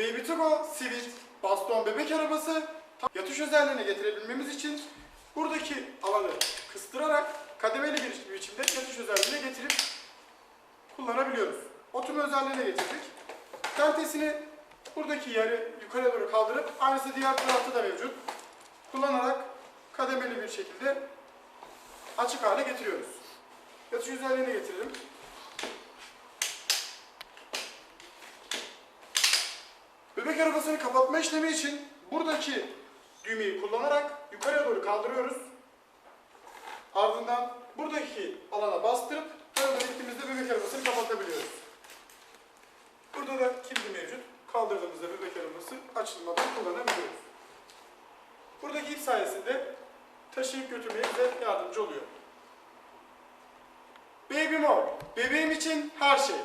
Baby to go, Sweet, baston bebek arabası yatış özelliğine getirebilmemiz için buradaki alanı kıstırarak kademeli bir biçimde yatış özelliğine getirip kullanabiliyoruz. Oturma özelliğine getirdik. Tentesini buradaki yeri yukarı doğru kaldırıp aynısı diğer tarafta da mevcut. Kullanarak kademeli bir şekilde açık hale getiriyoruz. Yatış özelliğine getirelim. Bebek arabasını kapatma işlemi için buradaki düğmeyi kullanarak yukarıya doğru kaldırıyoruz. Ardından buradaki alana bastırıp böyle gittiğimizde bebek arabasını kapatabiliyoruz. Burada da kilidi mevcut. Kaldırdığımızda bebek arabası açılmadan kullanabiliyoruz. Buradaki ip sayesinde taşıyıp götürmeye bize yardımcı oluyor. Baby More, bebeğim için her şey.